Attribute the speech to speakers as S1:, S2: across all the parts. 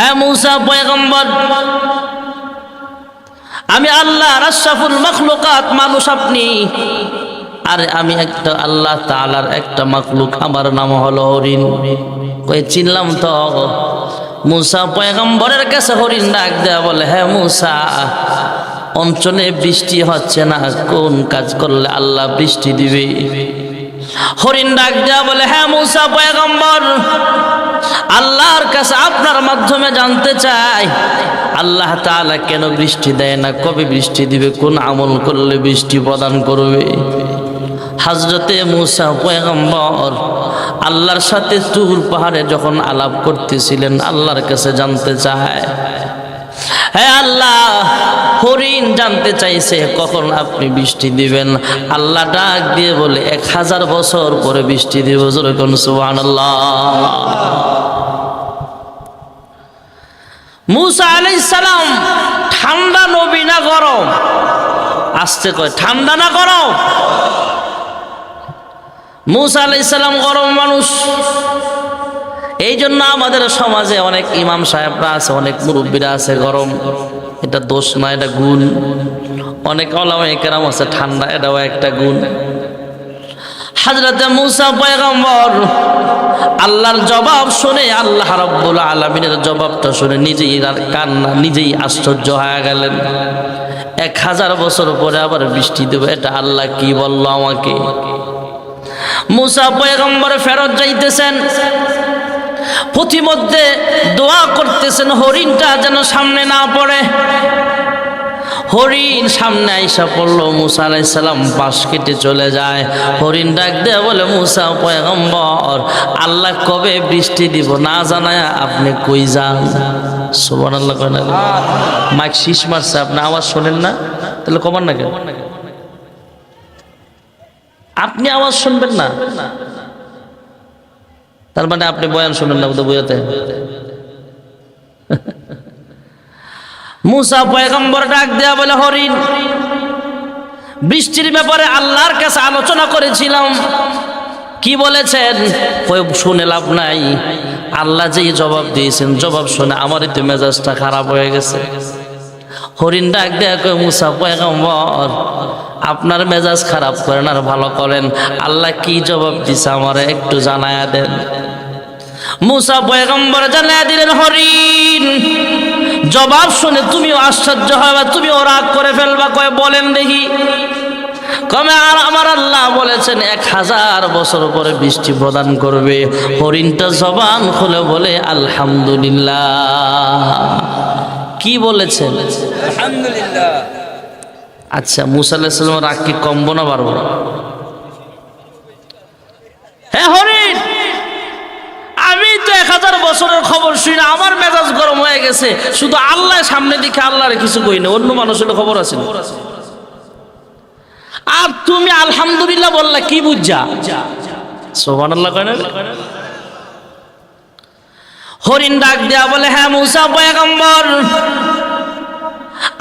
S1: হ্যাঁ মৌসা পয়গম্বর, আমি আল্লাহ রাশাফুল মখলুকাত মানুষ আপনি। আর আমি একটা আল্লাহ তাআলার একটা মখলুক, আমার নাম হলো হরিণ। কই চিনলাম তো? মুসা পয়গম্বরের কাছে হরিণ ডাক দেয়া বলে হ্যাঁ মুসা, অঞ্চলে বৃষ্টি হচ্ছে না, কোন কাজ করলে আল্লাহ বৃষ্টি দিবে? হরিণ ডাক দেয়া বলে হ্যাঁ মুসা পয়গম্বর, আল্লাহর কাছে আপনার মাধ্যমে জানতে চাই। আল্লাহ তাআলা কেন বৃষ্টি দেয় না? কবে বৃষ্টি দিবে? কোন আমল করলে বৃষ্টি প্রদান করবে? হাজরতে মুসা পয়গম্বর আল্লাহর সাথে তুর পাহাড়ে যখন আলাপ করতেছিলেন, আল্লাহর কাছে জানতে চায়। হ্যাঁ আল্লাহ, হরিণ জানতে চাইছে, কখন আপনি বৃষ্টি দিবেন? আল্লাহ ডাক দিয়ে বলে, এক হাজার বছর পরে বৃষ্টি দিব যেরকম সুবান মুসা সালাম, ঠান্ডা নবী না গরম? আসতে কয়, ঠান্ডা না গরম? মুসা সালাম গরম মানুষ। এই জন্য আমাদের সমাজে অনেক ইমাম সাহেবরা আছে, অনেক মুরব্বীরা আছে, গরম। এটা দোষ না, এটা গুণ। অনেক অলামাই কেরাম আছে, ঠান্ডা, এটাও একটা গুণ। হাজরতে মুসা পয়গম্বর, আল্লাহর জবাব শুনে, আল্লাহ রাব্বুল আলামিনের জবাবটা শুনে নিজেই আর কান্না, নিজেই আশ্চর্য হয়ে গেলেন। এক হাজার বছর পরে আবার বৃষ্টি দেবে, এটা আল্লাহ কি বলল আমাকে? মুসা পয়গম্বর ফেরত যাইতেছেন। প্রতিমধ্যে দোয়া করতেছেন, হরিণটা যেন সামনে না পড়ে। হরিণ সামনে আইসা পড়ল, মুসা আলাইসাল্লাম পাশ কেটে চলে যায়। হরিণ ডাক দেয়া বলে, মুসা পয়গম্বর, আল্লাহ কবে বৃষ্টি দিব না জানায় আপনি কই যান? সোবান আল্লাহ কয় না মাইক শীষ মারছে, আপনি আওয়াজ শোনেন না? তাহলে কমান না কেন? আপনি আওয়াজ শুনবেন না? তার মানে আপনি বয়ান শুনেন না বোধ বইয়াতে মুসা পয়গম্বর ডাক দেয়া বলে, হরিণ, বৃষ্টির ব্যাপারে আল্লাহর কাছে আলোচনা করেছিলাম। কি বলেছেন? শুনে লাভ নাই। আল্লাহ যেই জবাব দিয়েছেন, জবাব শুনে আমারই তো মেজাজটা খারাপ হয়ে গেছে। হরিণ ডাক কই মুসা পয়গম্বর, আপনার মেজাজ খারাপ করেন আর ভালো করেন। আল্লাহ কি জবাব দিছে আমার একটু জানায়া দেন। মুসা পয়গম্বর জানায়া দিলেন, হরিণ, জবাব শুনে তুমিও আশ্চর্য হবে তুমিও রাগ করে ফেলবা। কয়, বলেন দেখি। কমে আর আমার আল্লাহ বলেছেন, এক হাজার বছর পরে বৃষ্টি প্রদান করবে। হরিণটা জবান খুলে বলে, আলহামদুলিল্লাহ। কি বলেছেন?
S2: আলহামদুলিল্লাহ।
S1: আচ্ছা মুসা আলাহিসাল্লাম রাগ কি কমবো না পারব হ্যাঁ হরিণ আমি তো এক হাজার বছরের খবর শুনি না আমার মেজাজ গরম হয়ে গেছে। শুধু আল্লাহ সামনে দিকে আল্লাহর কিছু কই না অন্য মানুষের খবর আছে আর তুমি আলহামদুলিল্লাহ বললা কি বুঝা? সোহান আল্লাহ কয় না? হরিণ ডাক দেয়া বলে হ্যাঁ মুসা পয়গম্বর,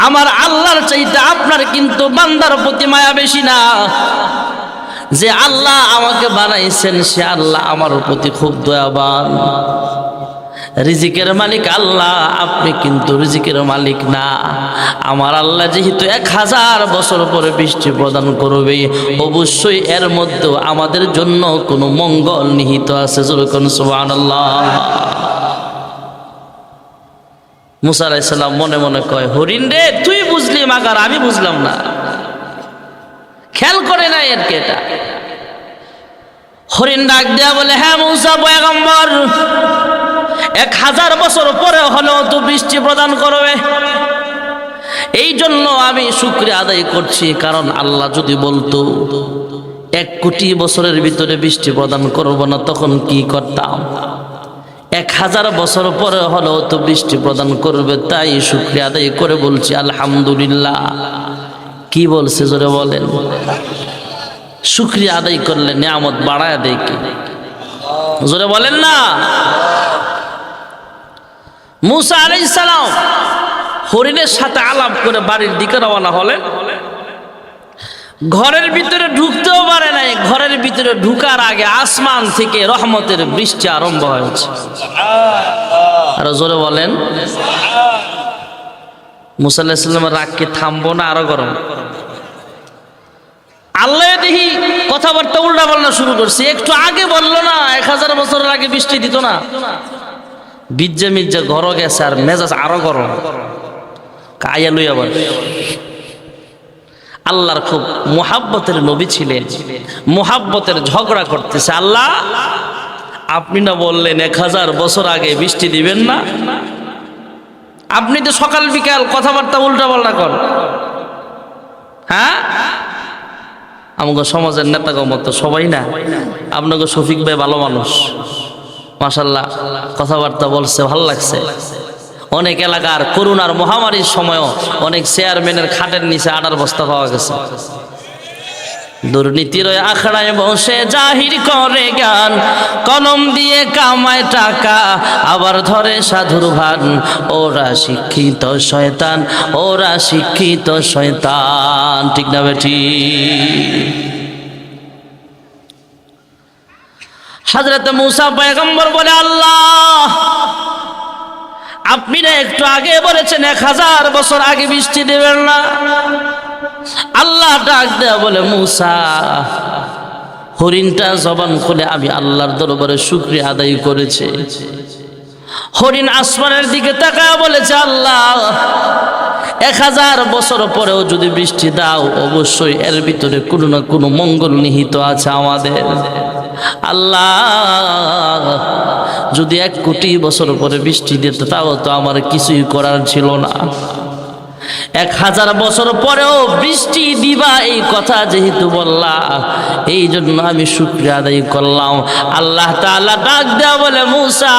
S1: আমার আল্লাহর চাইতে আপনার কিন্তু বান্দার প্রতি মায়া বেশি না। যে আল্লাহ আমাকে বানাইছেন, সে আল্লাহ আমার প্রতি খুব দয়াবান। রিজিকের মালিক আল্লাহ, আপনি কিন্তু রিজিকের মালিক না। আমার আল্লাহ যেহেতু এক হাজার বছর পরে বৃষ্টি প্রদান করবে, অবশ্যই এর মধ্যে আমাদের জন্য কোনো মঙ্গল নিহিত আছে। সুবান আল্লাহ মুসা আলাইসাল্লাম মনে মনে কয়, হরিণ রে, তুই বুঝলি মাগার, আমি বুঝলাম না। খেয়াল করে নাই আর কি এটা হরিণ ডাক দেয়া বলে হ্যাঁ মৌসা পয়গম্বর, এক হাজার বছর পরে হলেও তো বৃষ্টি প্রদান করবে। এই জন্য আমি শুক্রিয়া আদায় করছি, কারণ আল্লাহ যদি বলতো, এক কোটি বছরের ভিতরে বৃষ্টি প্রদান করব না, তখন কি করতাম? এক হাজার বছর পরে হলেও তো বৃষ্টি প্রদান করবে, তাই শুক্রিয়া আদায় করে বলছি, আলহামদুলিল্লাহ। কি বলছে জোরে বলেন? শুক্রিয়া আদায় করলে নিয়ামত বাড়ায় দেয় কি? জোরে বলেন না? মুসা আলাইহিস সালাম হরিণের সাথে আলাপ করে বাড়ির দিকে রওনা হলেন। ঘরের ভিতরে ঢুকতেও পারে নাই, ঘরের ভিতরে ঢুকার আগে আসমান থেকে রহমতের বৃষ্টি আরম্ভ হয়েছে। আরও জোরে বলেন। মুসাল্লাহামের রাগ কি থামবো না আরও গরম? আল্লাহ দেখি কথাবার্তা উল্টা পাল্টা শুরু করছে, একটু আগে বলল না, এক হাজার বছরের আগে বৃষ্টি দিত না। বিজ্জে মিজ্জে ঘর গেছে আর মেজাজ আরও গরম। কায়া লই আবার আল্লাহর খুব মোহাব্বতের নবী ছিলেন, মোহাব্বতের ঝগড়া করতেছে। আল্লাহ, আপনি না বললেন এক হাজার বছর আগে বৃষ্টি দিবেন না? আপনি তো সকাল বিকাল কথাবার্তা উল্টা পাল্টা কর হ্যাঁ? আমাকে সমাজের নেতাগো মতো সবাই না। আপনাকে শফিক ভাই ভালো মানুষ। মাসাল্লাহ কথাবার্তা বলছে, ভালো লাগছে। অনেক এলাকার করোনার মহামারীর সময়ও অনেক চেয়ারম্যানের খাটের নিচে আটার বস্তা পাওয়া গেছে। দুর্নীতির আখড়ায় বসে জাহির করে জ্ঞান, কলম দিয়ে কামায় টাকা, আবার ধরে সাধুর ভান। ওরা শিক্ষিত শয়তান, ওরা শিক্ষিত শয়তান। ঠিক না বেটি? হাজরত মুসা পয়গম্বর বলে, আল্লাহ আপনি না একটু আগে বলেছেন এক হাজার বছর আগে বৃষ্টি দেবেন না। আল্লাহ ডাক দেয়া বলে, মুসা, হরিণটা জবান খুলে আমি আল্লাহর দরবারে শুক্রিয়া আদায় করেছে। হরিণ আসমানের দিকে তাকায় বলেছে, আল্লাহ, এক হাজার বছর পরেও যদি বৃষ্টি দাও, অবশ্যই এর ভিতরে কোনো না কোনো মঙ্গল নিহিত আছে আমাদের। আল্লাহ যদি এক কোটি বছর পরে বৃষ্টি দিত তাও তো আমার কিছুই করার ছিল না। এক হাজার বছর পরেও বৃষ্টি দিবা এই কথা যেহেতু বললা। এই জন্য আমি শুক্রিয়া আদায় করলাম। আল্লাহ তাআলা ডাক দেওয়া বলে, মুসা,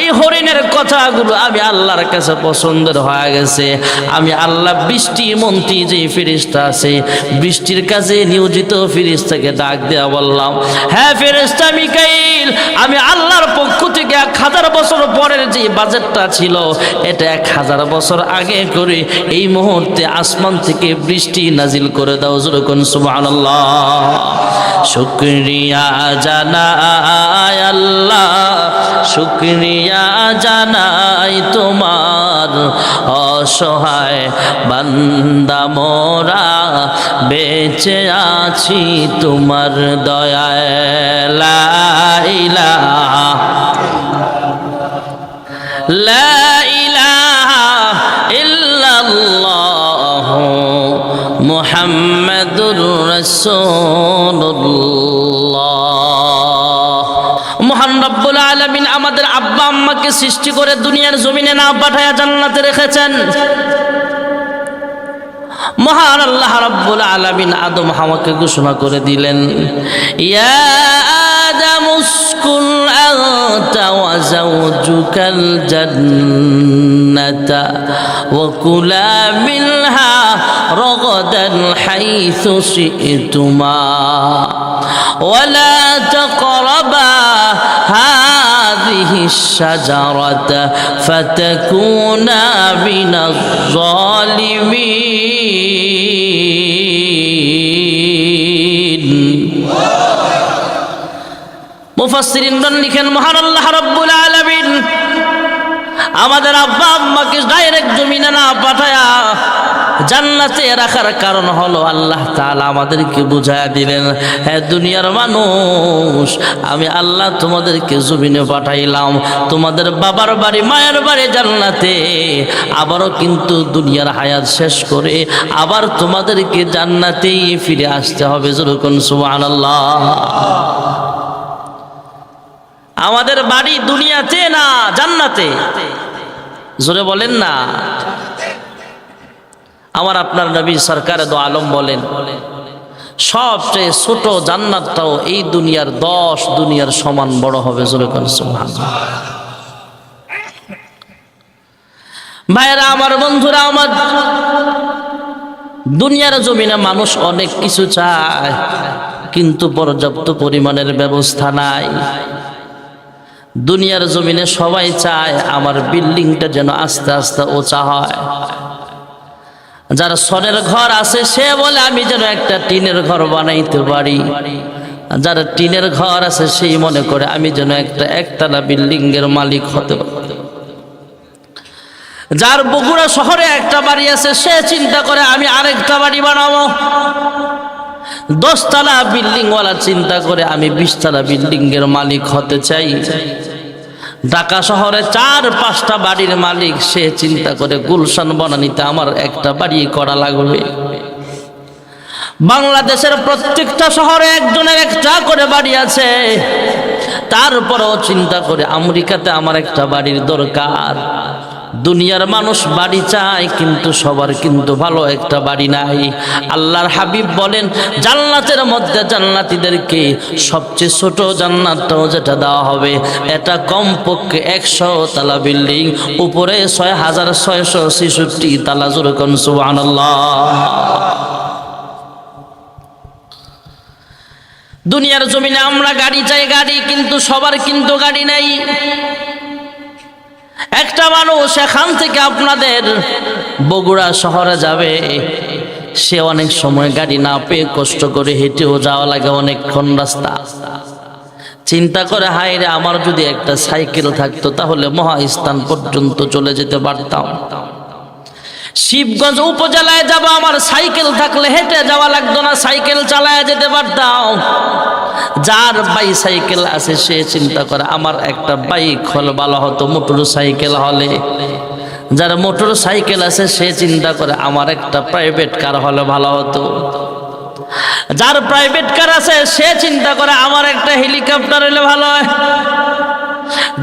S1: এই হরিণের কথাগুলো আমি আল্লাহর কাছে পছন্দের হয়ে গেছে। আমি আল্লাহ বৃষ্টি মন্ত্রী যে ফেরিস্তা আছে, বৃষ্টির কাছে নিয়োজিত ফেরিস্তাকে ডাক দেওয়া বললাম হ্যাঁ ফেরিস্তা মিকাইল, আমি আল্লাহর পক্ষ থেকে এক হাজার বছর পরের যে বাজেটটা ছিল, এটা এক হাজার বছর আগে করে এই মুহূর্তে আসমান থেকে বৃষ্টি নাজিল করে দাও যেরকম সুবহানাল্লাহ। শুক্রিয়া জানাই আল্লাহ, শুক্রিয়া জানাই তোমার অসহায় বান্দা মোরা, বেঁচে আছি তোমার দয়ায়। লা ইলাহা لا মহান রব্বুল আলমিন আমাদের আব্বা আম্মাকে সৃষ্টি করে দুনিয়ার জমিনে না পাঠায় জান্নাতে রেখেছেন। মহান আল্লাহ রাব্বুল আলামিন আদম হামাকে ঘোষণা করে দিলেন ইয়া আদম উসকুন আনতা ওয়া যাওজুকাল জান্নাতা ওয়া কুলা মিনহা রগদান হাইসু শি'তুমা ওয়া লা তাকরাবা হা هذه الشجرة فتكونا من الظالمين মুফাসসিরিন লিখেন মহান আল্লাহ রাব্বুল আলামিন আমাদের আব্বা আম্মাকে ডাইরেক্ট জমিনে না পাঠায়া জান্নাতে রাখার কারণ হলো আল্লাহ তাআলা আমাদেরকে বুঝায়া দিলেন হ্যাঁ দুনিয়ার মানুষ, আমি আল্লাহ তোমাদেরকে জমিনে পাঠাইলাম। তোমাদের বাবার বাড়ি, মায়ের বাড়ি জান্নাতে। আবারও কিন্তু দুনিয়ার হায়াত শেষ করে আবার তোমাদেরকে জান্নাতেই ফিরে আসতে হবে। যেরকম সুবহানাল্লাহ। আমাদের বাড়ি দুনিয়াতে না জান্নাতে? জোরে বলেন না। আমার আপনার নবী সরকার দো আলম বলেন, সবচেয়ে ছোট জান্নাতটাও এই দুনিয়ার দশ দুনিয়ার সমান বড় হবে ভাইয়েরা, আমার বন্ধুরা, আমার দুনিয়ার জমিনে মানুষ অনেক কিছু চায়, কিন্তু পর্যাপ্ত পরিমাণের ব্যবস্থা নাই। দুনিয়ার জমিনে সবাই চায়, আমার বিল্ডিংটা যেন আস্তে আস্তে উঁচা হয়। যার সনের ঘর আছে, সে বলে, আমি যেন একটা টিনের ঘর বানাইতে পারি। যার টিনের ঘর আছে, সেই মনে করে, আমি যেন একটা একতলা বিল্ডিং এর মালিক হতে পারি। যার বগুড়া শহরে একটা বাড়ি আছে, সে চিন্তা করে, আমি আরেকটা বাড়ি বানাবো। দশতলা বিল্ডিং ওয়ালা চিন্তা করে, আমি বিশতলা বিল্ডিং এর মালিক হতে চাই। ঢাকা শহরে চার পাঁচটা বাড়ির মালিক, সে চিন্তা করে গুলশান বনানিতে আমার একটা বাড়ি করা লাগবে। বাংলাদেশের প্রত্যেকটা শহরে একজনের একটা করে বাড়ি আছে। তারপরেও চিন্তা করে আমেরিকাতে আমার একটা বাড়ির দরকার। দুনিয়ার মানুষ বাড়ি চায়, কিন্তু সবার কিন্তু ভালো একটা বাড়ি নাই। আল্লাহর হাবিব বলেন, জান্নাতের মধ্যে জান্নাতীদেরকে সবচেয়ে ছোট জান্নাতটাও যেটা দেওয়া হবে, এটা কমপক্ষে একশো তালা বিল্ডিং, উপরে ছয় হাজার ছয়শো ছেষট্টি তালা জোরকন সুবহানাল্লাহ। দুনিয়ার জমিনে আমরা গাড়ি চাই, গাড়ি কিন্তু সবার কিন্তু গাড়ি নাই। একটা মানুষ এখান থেকে আপনাদের বগুড়া শহরে যাবে, সে অনেক সময় গাড়ি না পেয়ে কষ্ট করে হেঁটেও যাওয়া লাগে অনেকক্ষণ রাস্তা। চিন্তা করে, হায় রে, আমার যদি একটা সাইকেল থাকতো, তাহলে মহাস্থান পর্যন্ত চলে যেতে পারতাম। শিবগঞ্জ উপজেলায় যাব, আমার সাইকেল থাকলে হেঁটে যাওয়া লাগতো না, সাইকেল চালায় যেতে পারতাম। যার বাই সাইকেল আছে, সে চিন্তা করে, আমার একটা বাইক হলে, ভালো হতো মোটর সাইকেল হলে। যার মোটর সাইকেল আছে, সে চিন্তা করে, আমার একটা প্রাইভেট কার হলে, ভালো হতো। যার প্রাইভেট কার আছে, সে চিন্তা করে, আমার একটা হেলিকপ্টার হলে ভালো হয়।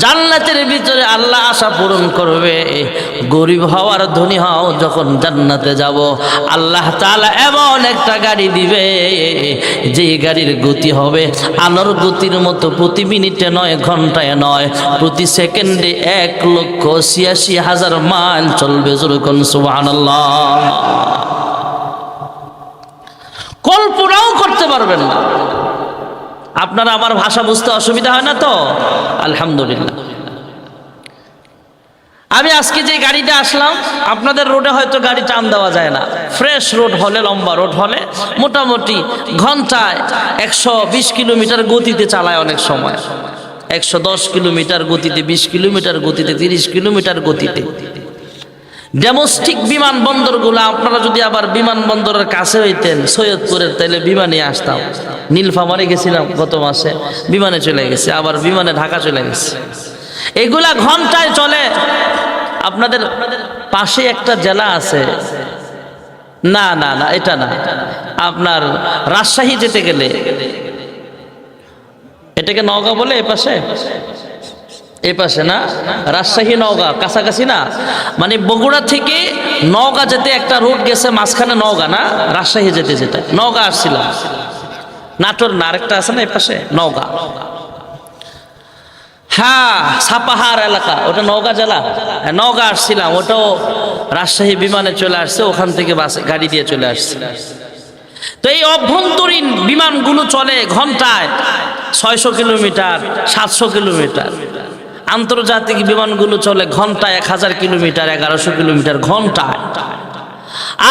S1: জান্নাতের ভিতরে আল্লাহ আশা পূরণ করবে। গরিব হওয়ার ধনী হও, যখন জান্নাতে যাব, আল্লাহ তাআলা এমন একটা গাড়ি দিবে, যে গাড়ির গতি হবে আলোর গতির মতো প্রতি মিনিটে নয়, ঘন্টায় নয়, প্রতি সেকেন্ডে এক লক্ষ ছিয়াশি হাজার মাইল চলবে যেরকম সুবহানাল্লাহ। কল্পনাও করতে পারবেন না। আপনারা আমার ভাষা বুঝতে অসুবিধা হয় না তো? আলহামদুলিল্লাহ। আমি আজকে যে গাড়িতে আসলাম, আপনাদের রোডে হয়তো গাড়ি টান দেওয়া যায় না। ফ্রেশ রোড হলে, লম্বা রোড হলে, মোটামুটি ঘন্টায় একশো বিশ কিলোমিটার গতিতে চালায় অনেক সময়। একশো দশ কিলোমিটার গতিতে, বিশ কিলোমিটার গতিতে, তিরিশ কিলোমিটার গতিতে। ডোমেস্টিক বিমানবন্দরগুলো, আপনারা যদি আবার বিমানবন্দরের কাছে হইতেন, সৈয়দপুরের তাইলে বিমানে আসতাম। নীলফামারে গেছিলাম গত মাসে, বিমানে চলে গেছে, আবার বিমানে ঢাকা চলে গেছে। এগুলা ঘন্টায় চলে। আপনাদের পাশে একটা জেলা আছে। না না না, এটা না। আপনার রাজশাহী যেতে গেলে। এটাকে নওগাঁ বলে এ পাশে? এই পাশে না? রাজশাহী, নওগাঁ, কাছাকাছি না? মানে বগুড়া থেকে নওগাঁ যেতে একটা রোড গেছে মাঝখানে নওগাঁ না? রাজশাহী যেতে যেতে। নওগাঁ আসছিলাম। নাটোর না আরেকটা আছে না এই পাশে? নওগাঁ। হ্যাঁ সাপাহার এলাকা ওটা নওগাঁ জেলা। হ্যাঁ, নওগাঁ আসছিলাম ওটাও রাজশাহী বিমানে চলে আসছে ওখান থেকে বাসে গাড়ি দিয়ে চলে আসছে। তো এই অভ্যন্তরীণ বিমানগুলো চলে ঘন্টায় ছয়শো কিলোমিটার সাতশো কিলোমিটার। আন্তর্জাতিক বিমানগুলো চলে ঘন্টায় এক হাজার কিলোমিটার এগারোশো কিলোমিটার ঘন্টায়।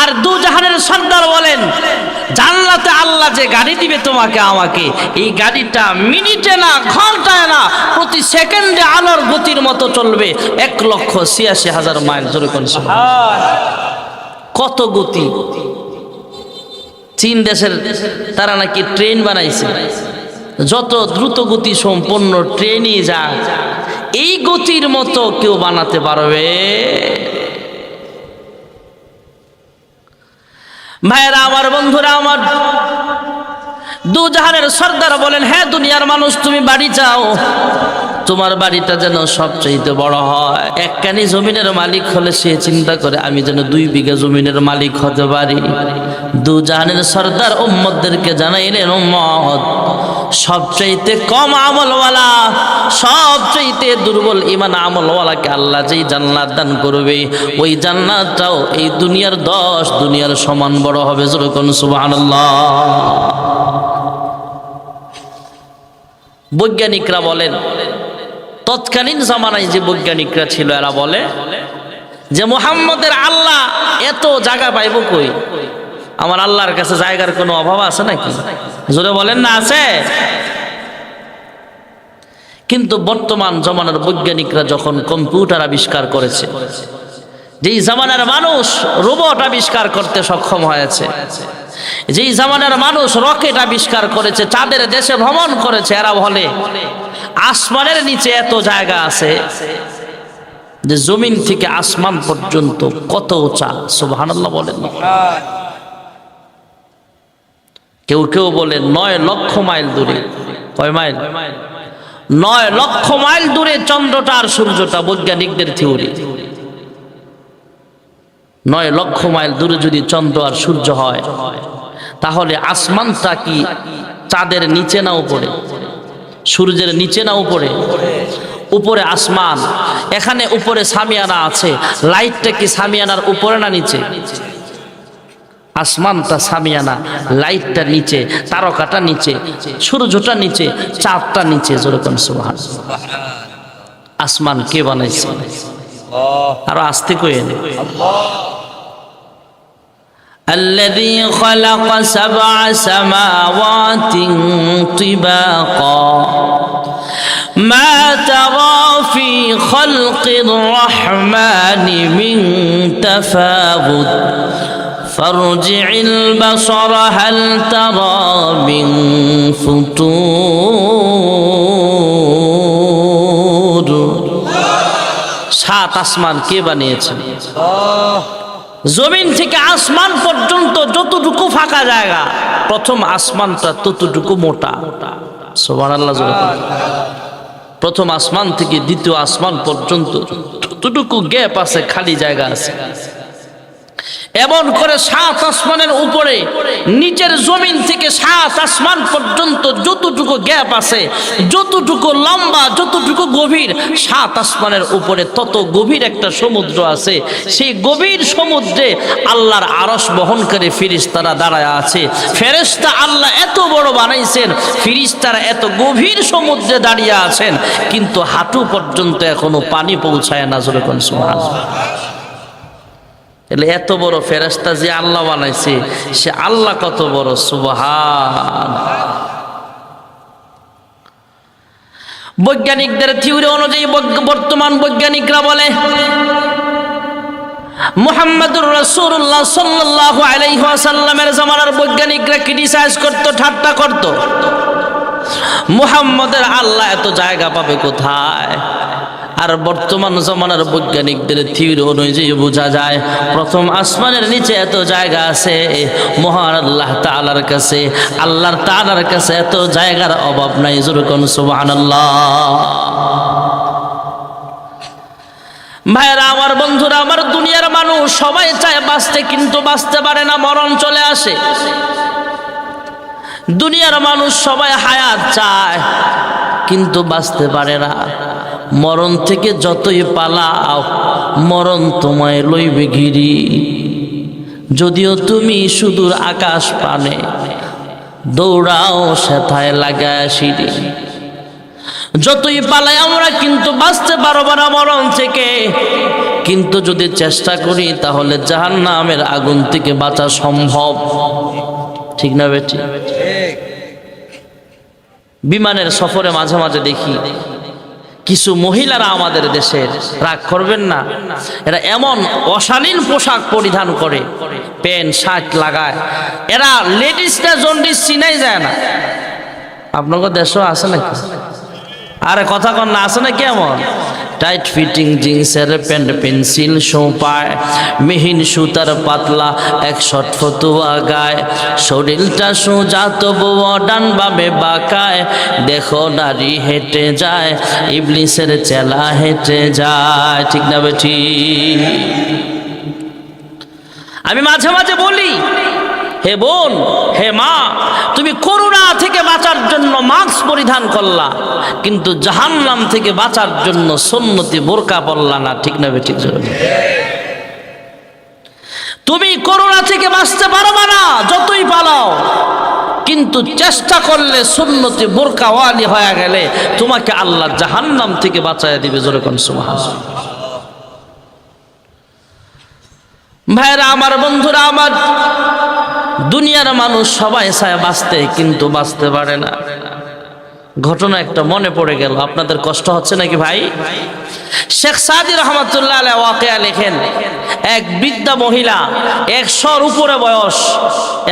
S1: আর দু জাহানের সর্দার বলেন জানলাতে আল্লাহ যে গাড়ি দিবে তোমাকে, আমাকে, এই গাড়িটা মিনিটে না, ঘন্টায় না, প্রতি সেকেন্ডে আলোর গতির মতো চলবে। এক লক্ষ ছিয়াশি হাজার মাইল, জোরে কত গতি? চীন দেশের, তারা নাকি ট্রেন বানাইছে। যত দ্রুত গতি সম্পন্ন ট্রেনই যা, এই গতির মতো কেউ বানাতে পারবে। ভাইয়েরা আমার বন্ধুরা, আমার দু জাহানের সর্দার বলেন হ্যাঁ দুনিয়ার মানুষ, তুমি বাড়ি চাও তোমার বাড়িটা যেন সবচেয়ে বড় হয়। একখানি জমিনের মালিক হলে সে চিন্তা করে, আমি যেন দুই বিঘা জমিনের মালিক হতে পারি। দু জাহানের সর্দার উম্মদদেরকে জানাইলেন উম্মদ সবচাইতে কম আমলওয়ালা, সবচাইতে দুর্বল ইমান আমলওয়ালাকে আল্লাহ যেই জান্নাত দান করবে, ওই জান্নাতটাও এই দুনিয়ার দশ দুনিয়ার সমান বড় হবে যেরকম সুবহানাল্লাহ। বৈজ্ঞানিকরা বলেন, তৎকালীন জামানায় যে বৈজ্ঞানিকরা ছিল, এরা বলে যে মোহাম্মদের আল্লাহ এত জায়গা পাইব কই? আমার আল্লাহর কাছে জায়গার কোনো অভাব আছে নাকি? জোরে বলেন না, আছে? কিন্তু বর্তমান জমানার বৈজ্ঞানিকরা যখন কম্পিউটার আবিষ্কার করেছে, যেই জামানার মানুষ রোবট আবিষ্কার করতে সক্ষম হয়েছে, যেই জামানার মানুষ রকেট আবিষ্কার করেছে, চাঁদের দেশে ভ্রমণ করেছে, এরা বলে, আসমানের নিচে এত জায়গা আছে যে জমিন থেকে আসমান পর্যন্ত কত উঁচা? সুবহানাল্লাহ বলেন কেউ কেউ বলে নয় লক্ষ মাইল দূরে। কয় মাইল? নয় লক্ষ মাইল দূরে চন্দ্রটা আর সূর্যটা, বৈজ্ঞানিকদের থিওরি। নয় লক্ষ মাইল দূরে যদি চন্দ্র আর সূর্য হয়, তাহলে আসমানটা কি চাঁদের নিচে না উপরে? সূর্যের নিচে না উপরে? উপরে আসমান। এখানে উপরে সামিয়ানা আছে। লাইটটা কি সামিয়ানার উপরে না নিচে? আসমানটা সামিয়ানা লাইটটা নিচে তারকাটা নিচে সূর্যটা নিচে চাঁদটা নিচে যেরকম সুহান আসমান কে বানাইছে আরো আস্তে কয়ে নে الذي خلق سبع سماوات طباقا ما ترى في خلق الرحمن من تفاوت فارجع البصر هل ترى من فطور সাত আসমান কে বানিয়েছেন জমিন থেকে আসমান পর্যন্ত যতটুকু ফাঁকা জায়গা প্রথম আসমানটা ততটুকু মোটা সোমান আল্লাহ প্রথম আসমান থেকে দ্বিতীয় আসমান পর্যন্ত যতটুকু গ্যাপ আছে খালি জায়গা আছে এমন করে সাত আসমানের উপরে, নিচের জমিন থেকে সাত আসমান পর্যন্ত যতটুকু গ্যাপ আছে, যতটুকু লম্বা, যতটুকু গভীর, সাত আসমানের উপরে তত গভীর একটা সমুদ্র আছে। সেই গভীর সমুদ্রে আল্লাহর আরস বহনকারী ফিরিস্তারা দাঁড়ায় আছে। ফেরেস্তা আল্লাহ এত বড় বানাইছেন, ফিরিস্তারা এত গভীর সমুদ্রে দাঁড়িয়ে আছেন, কিন্তু হাঁটু পর্যন্ত এখনও পানি পৌঁছায় না কোন সুবহান তাহলে এত বড় ফেরেস্তা যে আল্লাহ বানাইছে, সে আল্লাহ কত বড়, সুবহান। বৈজ্ঞানিকদের থিওরি অনুযায়ী বর্তমান বৈজ্ঞানিকরা বলে, মুহাম্মদুর সাল্লাল্লাহু আলাইহি ওয়াসাল্লামের জামানার বৈজ্ঞানিকরা ক্রিটিসাইজ করত, ঠাট্টা করত। মুহাম্মদের আল্লাহ এত জায়গা পাবে কোথায়? আর বর্তমান জমানার বৈজ্ঞানিকদের থিওরি অনুযায়ী বোঝা যায়, প্রথম আসমানের নিচে এত জায়গা আছে, মহান আল্লাহ তাআলার কাছে, আল্লাহর তাআলার কাছে এত জায়গার অভাব নাই যেরকম সুবহানাল্লাহ। ভাইরা, আমার বন্ধুরা, আমার দুনিয়ার মানুষ সবাই চায় বাঁচতে, কিন্তু বাঁচতে পারে না, মরণ চলে আসে। দুনিয়ার মানুষ সবাই হায়াত চায়। কিন্তু বাঁচতে পারে না। মরণ থেকে যতই পালাও, মরণ তোমায় লইবে ঘিরি। যদিও তুমি সুদূর আকাশ পানে, দৌড়াও সেথায় লাগায় সিঁড়ি। যতই পালাই আমরা কিন্তু বাঁচতে পারব না মরণ থেকে। কিন্তু যদি চেষ্টা করি, তাহলে জাহান্নামের আগুন থেকে বাঁচা সম্ভব। ঠিক না বেটি? বিমানের সফরে মাঝে মাঝে দেখি, কিছু মহিলারা আমাদের দেশের রাগ করবেন না। এরা এমন অশালীন পোশাক পরিধান করে, প্যান্ট, শার্ট লাগায়। এরা লেডিসটা জন্ডিস চিনাই যায় না। আপনাদের দেশও আছে নাকি? আরে কথা কন না, আছে নাকি কেমন টাইট ফিটিং জিন্সের প্যান্ট পেন্সিল সোপায় মিহিন সুতার পাতলা এক শট ফতুয়া গায় শরীরটা সোজা তবুও ডান বামে বাঁকায় দেখো নারী হেঁটে যায় ইবলিসের চেলা হেঁটে যায় ঠিক না বেঠি আমি মাঝে মাঝে বলি হে বোন হে মা তুমি করোনা থেকে বাঁচার জন্য মাস্ক পরিধান করলা, কিন্তু জাহান্নাম থেকে বাঁচার জন্য সন্নতি বোরকা পরলা না, ঠিক না ঠিক তুমি করোনা থেকে বাঁচতে পারবা না, যতই পালাও, কিন্তু চেষ্টা করলে সুন্নতি বোরকাওয়ালি হয়ে গেলে তোমাকে আল্লাহ জাহান্নাম থেকে বাঁচায় দিবে যেরকম সুমাহ ভাইরা, আমার বন্ধুরা, আমার দুনিয়ার মানুষ সবাই চায় বাঁচতে, কিন্তু বাঁচতে পারে না। ঘটনা একটা মনে পড়ে গেল। আপনাদের কষ্ট হচ্ছে নাকি ভাই? শেখ সাদি রহমতুল্লাহ ওয়াকিয়া লেখেন, এক বৃদ্ধা মহিলা একশোর উপরে বয়স,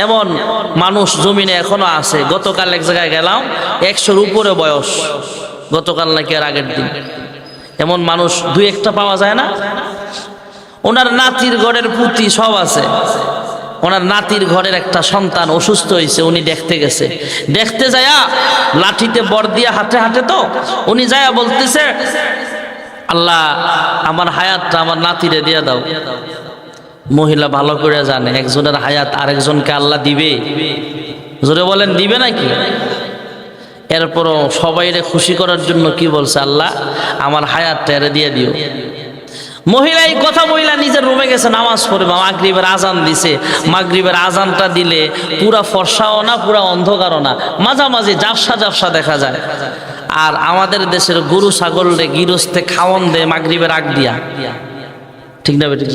S1: এমন মানুষ জমিনে এখনও আছে। গতকাল এক জায়গায় গেলাম, একশোর উপরে বয়স। গতকাল নাকি আর আগের দিন। এমন মানুষ দুই একটা পাওয়া যায় না? ওনার নাতির গড়ের পুঁতি সব আছে। ওনার নাতির ঘরের একটা সন্তান অসুস্থ হয়েছে, উনি দেখতে গেছে। দেখতে যায়া লাঠিতে বর দিয়া হাতে হাতে তো উনি যায়া বলতেছে, আল্লাহ, আমার হায়াতটা আমার নাতিরে দিয়ে দাও। মহিলা ভালো করে জানে, একজনের হায়াত আরেকজনকে আল্লাহ দিবে। জোরে বলেন, দিবে নাকি? এরপরও সবাইরে খুশি করার জন্য কি বলছে, আল্লাহ, আমার হায়াতটা এরে দিয়ে দিও। মহিলা এই কথা মহিলা নিজের রুমে গেছে, নামাজ পড়বে মাগরিবের আজান দিছে। মাগরিবের আজানটা দিলে পুরা ফর্সাও না, পুরা অন্ধকারও না। মাঝামাঝি জাপসা জাপসা দেখা যায়। আর আমাদের দেশের গরু ছাগল রে গিরস্তে খাওয়ন দে মাগরিবের আগ দিয়া। ঠিক না বেটি